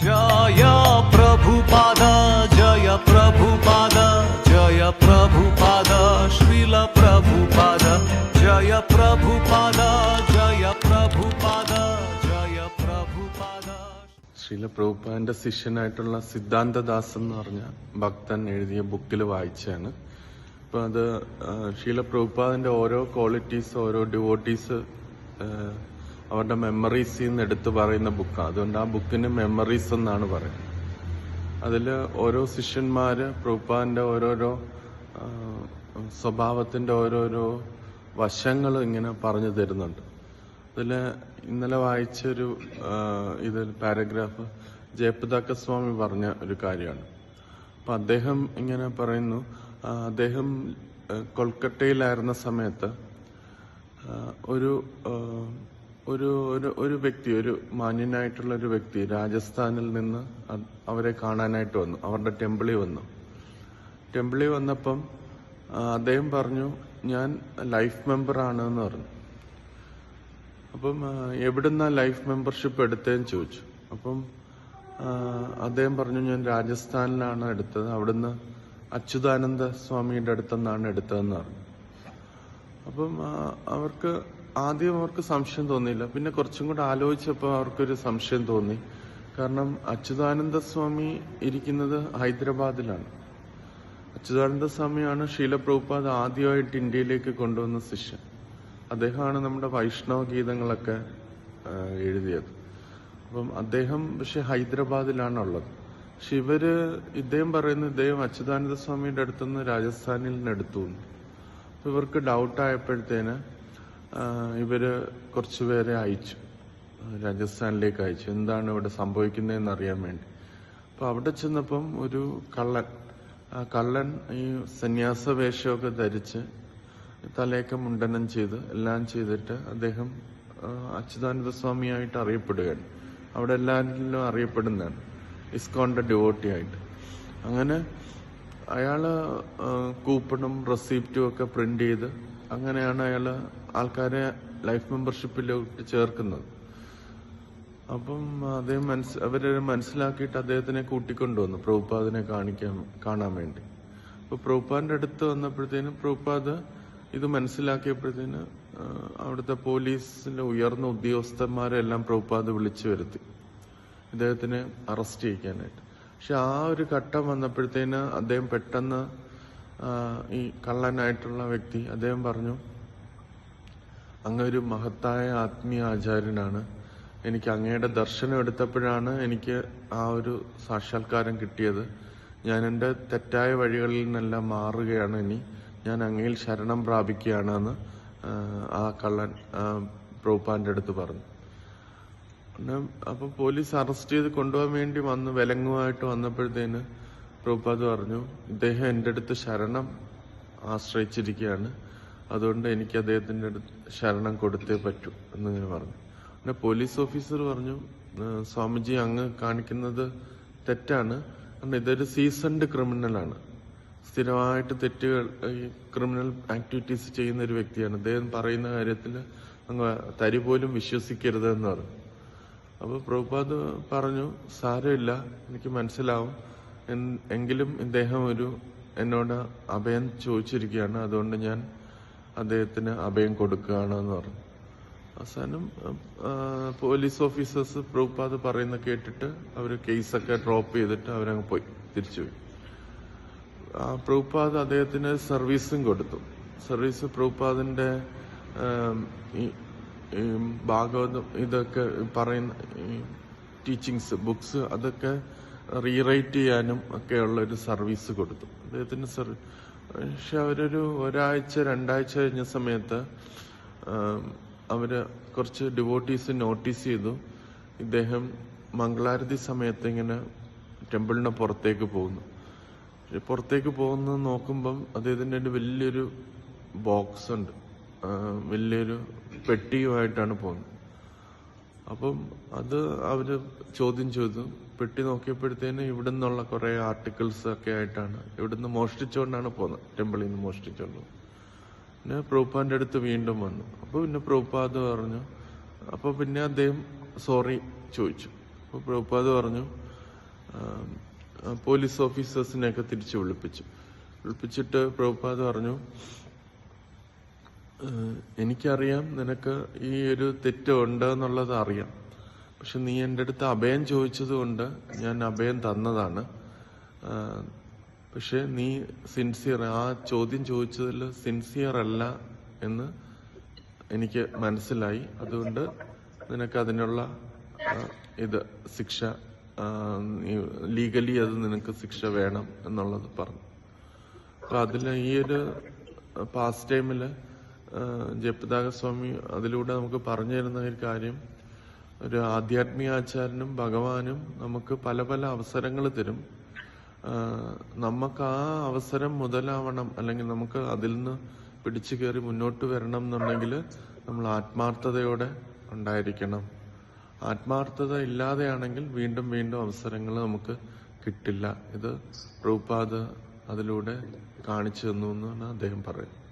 ജയ ജയ ജയ ശ്രീല പ്രഭുപാന്റെ ജയ ജയ ജയ ശിഷ്യനായിട്ടുള്ള സിദ്ധാന്തദാസ് എന്ന് പറഞ്ഞ ഭക്തൻ എഴുതിയ ബുക്കിൽ വായിച്ചാണ് അപ്പോൾ അത് ശീല പ്രഭുപാദന്റെ ഓരോ ക്വാളിറ്റീസ് ഓരോ ഡിവോട്ടീസ് അവരുടെ മെമ്മറീസിൽ നിന്ന് എടുത്തു പറയുന്ന ബുക്കാണ് അതുകൊണ്ട് ആ ബുക്കിന് മെമ്മറീസ് എന്നാണ് പറയുന്നത്. അതിൽ ഓരോ ശിഷ്യന്മാര് പ്രൂപ്പാന്റെ ഓരോരോ സ്വഭാവത്തിന്റെ ഓരോരോ വശങ്ങൾ ഇങ്ങനെ പറഞ്ഞു തരുന്നുണ്ട്. അതിൽ ഇന്നലെ വായിച്ചൊരു ഇത് പാരഗ്രാഫ് ജയപ്രതാക്ക സ്വാമി പറഞ്ഞ ഒരു കാര്യമാണ്. അപ്പൊ അദ്ദേഹം ഇങ്ങനെ പറയുന്നു അദ്ദേഹം കൊൽക്കട്ടയിലായിരുന്ന സമയത്ത് ഒരു ഒരു ഒരു വ്യക്തി ഒരു മാന്യനായിട്ടുള്ള ഒരു വ്യക്തി രാജസ്ഥാനിൽ നിന്ന് അവരെ കാണാനായിട്ട് വന്നു. അവരുടെ ടെമ്പിളിൽ വന്നു. ടെമ്പിളിൽ വന്നപ്പം അദ്ദേഹം പറഞ്ഞു ഞാൻ ലൈഫ് മെമ്പർ ആണ് എന്ന് പറഞ്ഞു. അപ്പം എവിടുന്ന ലൈഫ് മെമ്പർഷിപ്പ് എടുത്തതെന്ന് ചോദിച്ചു. അപ്പം അദ്ദേഹം പറഞ്ഞു ഞാൻ രാജസ്ഥാനിലാണ് എടുത്തത്. അവിടുന്ന് അച്യുതാനന്ദ സ്വാമിയുടെ അടുത്തുനിന്നാണ് എടുത്തതെന്ന് പറഞ്ഞു. അപ്പം അവർക്ക് ആദ്യം അവർക്ക് സംശയം തോന്നിയില്ല. പിന്നെ കുറച്ചും കൂടെ ആലോചിച്ചപ്പോൾ അവർക്കൊരു സംശയം തോന്നി. കാരണം അച്യുതാനന്ദ സ്വാമി ഇരിക്കുന്നത് ഹൈദരാബാദിലാണ്. അച്യുതാനന്ദ സ്വാമിയാണ് ശീലപ്രഭുപാദ് ആദ്യമായിട്ട് ഇന്ത്യയിലേക്ക് കൊണ്ടുവന്ന ശിഷ്യൻ. അദ്ദേഹമാണ് നമ്മുടെ വൈഷ്ണവ ഗീതങ്ങളൊക്കെ എഴുതിയത്. അപ്പം അദ്ദേഹം പക്ഷെ ഹൈദരാബാദിലാണുള്ളത്. പക്ഷെ ഇവർ ഇദ്ദേഹം പറയുന്നത് ഇദ്ദേഹം അച്യുതാനന്ദ സ്വാമിയുടെ അടുത്തുനിന്ന് രാജസ്ഥാനിൽ നിന്ന് എടുത്തു ഇവർക്ക് ഡൗട്ട് ആയപ്പോഴത്തേന് ആ, ഇവർ കുറച്ചുപേരെ അയച്ചു. ആ, രാജസ്ഥാനിലേക്ക് അയച്ചു. എന്താണ് ഇവിടെ സംഭവിക്കുന്നതെന്ന് അറിയാൻ വേണ്ടി. അപ്പൊ അവിടെ ചെന്നപ്പം ഒരു കള്ളൻ ആ കള്ളൻ ഈ സന്യാസ വേഷമൊക്കെ ധരിച്ച് തലയൊക്കെ മുണ്ടനം ചെയ്ത് എല്ലാം ചെയ്തിട്ട് അദ്ദേഹം അച്യുതാനന്ദ സ്വാമിയായിട്ട് അറിയപ്പെടുകയാണ്. അവിടെ എല്ലാവരിലും അറിയപ്പെടുന്നതാണ്. ഇസ്കോണിന്റെ ഡിവോട്ടി ആയിട്ട്. അങ്ങനെ അയാൾ ആ, കൂപ്പണും റെസീപ്റ്റും ഒക്കെ പ്രിന്റ് ചെയ്ത് അങ്ങനെയാണ് അയാൾ ആൾക്കാരെ ലൈഫ് മെമ്പർഷിപ്പിലോട്ട് ചേർക്കുന്നത്. അപ്പം അദ്ദേഹം മനസ് അവർ മനസ്സിലാക്കിയിട്ട് അദ്ദേഹത്തിനെ കൂട്ടിക്കൊണ്ടുവന്നു പ്രഭുപാദിനെ കാണിക്കാൻ കാണാൻ വേണ്ടി. അപ്പോൾ പ്രഭുപാദിന്റെ അടുത്ത് വന്നപ്പോഴത്തേനും പ്രഭുപാദ് ഇത് മനസ്സിലാക്കിയപ്പോഴത്തേന് അവിടുത്തെ പോലീസിന്റെ ഉയർന്ന ഉദ്യോഗസ്ഥന്മാരെല്ലാം പ്രഭുപാദ് വിളിച്ചു വരുത്തി. ഇദ്ദേഹത്തിനെ അറസ്റ്റ് ചെയ്യിക്കാനായിട്ട് പക്ഷെ ആ ഒരു ഘട്ടം വന്നപ്പോഴത്തേന് അദ്ദേഹം പെട്ടെന്ന് ഈ കള്ളനായിട്ടുള്ള വ്യക്തി അദ്ദേഹം പറഞ്ഞു അങ്ങ് ഒരു മഹത്തായ ആത്മീയ ആചാര്യനാണ്. എനിക്ക് അങ്ങയുടെ ദർശനം എടുത്തപ്പോഴാണ് എനിക്ക് ആ ഒരു സാക്ഷാത്കാരം കിട്ടിയത്. ഞാൻ എന്റെ തെറ്റായ വഴികളിൽ നിന്നെല്ലാം മാറുകയാണ് ഇനി. ഞാൻ അങ്ങയിൽ ശരണം പ്രാപിക്കുകയാണെന്ന് ആ കള്ളൻ പ്രൂപ്പാന്റെ അടുത്ത് പറഞ്ഞു. പിന്നെ അപ്പൊ പോലീസ് അറസ്റ്റ് ചെയ്ത് കൊണ്ടുപോകാൻ വേണ്ടി വന്ന് വിലങ്ങുമായിട്ട് വന്നപ്പോഴത്തേന് പ്രഭുപാദ് പറഞ്ഞു ഇദ്ദേഹം എന്റെ അടുത്ത് ശരണം ആശ്രയിച്ചിരിക്കുകയാണ്. അതുകൊണ്ട് എനിക്ക് അദ്ദേഹത്തിന്റെ അടുത്ത് ശരണം കൊടുത്തേ പറ്റൂ എന്നിങ്ങനെ പറഞ്ഞു. പിന്നെ പോലീസ് ഓഫീസർ പറഞ്ഞു സ്വാമിജി അങ്ങ് കാണിക്കുന്നത് തെറ്റാണ്. കാരണം ഇതൊരു സീസൺഡ് ക്രിമിനലാണ്. സ്ഥിരമായിട്ട് തെറ്റുകൾ ക്രിമിനൽ ആക്ടിവിറ്റീസ് ചെയ്യുന്ന ഒരു വ്യക്തിയാണ്. അദ്ദേഹം പറയുന്ന കാര്യത്തിൽ അങ്ങ് തരി പോലും വിശ്വസിക്കരുത് എന്ന് പറഞ്ഞു. അപ്പൊ പ്രഭുപാദ് പറഞ്ഞു സാരമില്ല എനിക്ക് മനസ്സിലാവും. എങ്കിലും ഇദ്ദേഹം ഒരു എന്നോട് അഭയം ചോദിച്ചിരിക്കുകയാണ്. അതുകൊണ്ട് ഞാൻ അദ്ദേഹത്തിന് അഭയം കൊടുക്കുകയാണ് എന്ന് പറഞ്ഞു. അവസാനം പോലീസ് ഓഫീസേഴ്സ് പ്രഭുപാദ് പറയുന്ന കേട്ടിട്ട് അവർ കേസൊക്കെ ഡ്രോപ്പ് ചെയ്തിട്ട് അവരങ്ങ് പോയി തിരിച്ചുപോയി ആ, പ്രഭുപാദ് അദ്ദേഹത്തിന് സർവീസും കൊടുത്തു. സർവീസ് പ്രഭുപാദിന്റെ ഭാഗവതം ഇതൊക്കെ പറയുന്ന ടീച്ചിങ്സ് ബുക്സ് അതൊക്കെ റീറൈറ്റ് ചെയ്യാനും ഒക്കെയുള്ള ഒരു സർവീസ് കൊടുത്തു. അദ്ദേഹത്തിന് സർവീ പക്ഷെ അവരൊരു ഒരാഴ്ച രണ്ടാഴ്ച കഴിഞ്ഞ സമയത്ത് അവർ കുറച്ച് ഡിവോട്ടീസ് നോട്ടീസ് ചെയ്തു. ഇദ്ദേഹം മംഗളാരതി സമയത്ത് ഇങ്ങനെ ടെമ്പിളിന് പുറത്തേക്ക് പോകുന്നു. പുറത്തേക്ക് പോകുന്നത് നോക്കുമ്പം അദ്ദേഹത്തിന്റെ ഒരു വലിയൊരു ബോക്സ് ഉണ്ട്. വലിയൊരു പെട്ടിയുമായിട്ടാണ് പോകുന്നത്. അപ്പം അത് അവർ ചോദ്യം ചെയ്തു. പെട്ടി നോക്കിയപ്പോഴത്തേനും ഇവിടെ നിന്നുള്ള കുറേ ആർട്ടിക്കിൾസ് ഒക്കെ ആയിട്ടാണ്. ഇവിടെ നിന്ന് മോഷ്ടിച്ചുകൊണ്ടാണ് പോകുന്നത്. ടെമ്പിളിൽ നിന്ന് മോഷ്ടിച്ചുകൊണ്ട് പിന്നെ പ്രൂപ്പാന്റെ അടുത്ത് വീണ്ടും വന്നു. അപ്പോൾ പിന്നെ പ്രൂപ്പാദ് പറഞ്ഞു അപ്പോൾ പിന്നെ അദ്ദേഹം സോറി ചോദിച്ചു. അപ്പോൾ പ്രൂപ്പാദ് പറഞ്ഞു പോലീസ് ഓഫീസേഴ്സിനെയൊക്കെ തിരിച്ചു വിളിപ്പിച്ചു. വിളിപ്പിച്ചിട്ട് പ്രഭുപാദ് പറഞ്ഞു "ഏഹ്, എനിക്കറിയാം നിനക്ക് ഈ ഒരു തെറ്റ് ഉണ്ട് എന്നുള്ളത് അറിയാം. പക്ഷെ നീ എന്റെ അടുത്ത് അഭയം ചോദിച്ചത് കൊണ്ട് ഞാൻ അഭയം തന്നതാണ്. പക്ഷെ നീ സിൻസിയർ ആ ചോദ്യം ചോദിച്ചതിൽ സിൻസിയർ അല്ല എന്ന് എനിക്ക് മനസ്സിലായി. അതുകൊണ്ട് നിനക്ക് അതിനുള്ള ഇത് ശിക്ഷ ലീഗലി അത് നിനക്ക് ശിക്ഷ വേണം എന്നുള്ളത് പറഞ്ഞു. അപ്പൊ അതിൽ ഈ ഒരു പാസ്റ്റ് ടൈമിൽ ജയപ്രതാക സ്വാമി അതിലൂടെ നമുക്ക് പറഞ്ഞു തരുന്ന ഒരു കാര്യം. ഒരു ആധ്യാത്മിക ആചാര്യനും ഭഗവാനും നമുക്ക് പല പല അവസരങ്ങൾ തരും. നമുക്ക് ആ അവസരം മുതലാവണം അല്ലെങ്കിൽ നമുക്ക് അതിൽ നിന്ന് പിടിച്ചു കയറി മുന്നോട്ട് വരണം എന്നുണ്ടെങ്കിൽ നമ്മൾ ആത്മാർത്ഥതയോടെ ഉണ്ടായിരിക്കണം. ആത്മാർത്ഥത ഇല്ലാതെയാണെങ്കിൽ വീണ്ടും വീണ്ടും അവസരങ്ങൾ നമുക്ക് കിട്ടില്ല. ഇത് റൂപാദ് അതിലൂടെ കാണിച്ചു തന്നു എന്നാണ് അദ്ദേഹം പറയുന്നത്.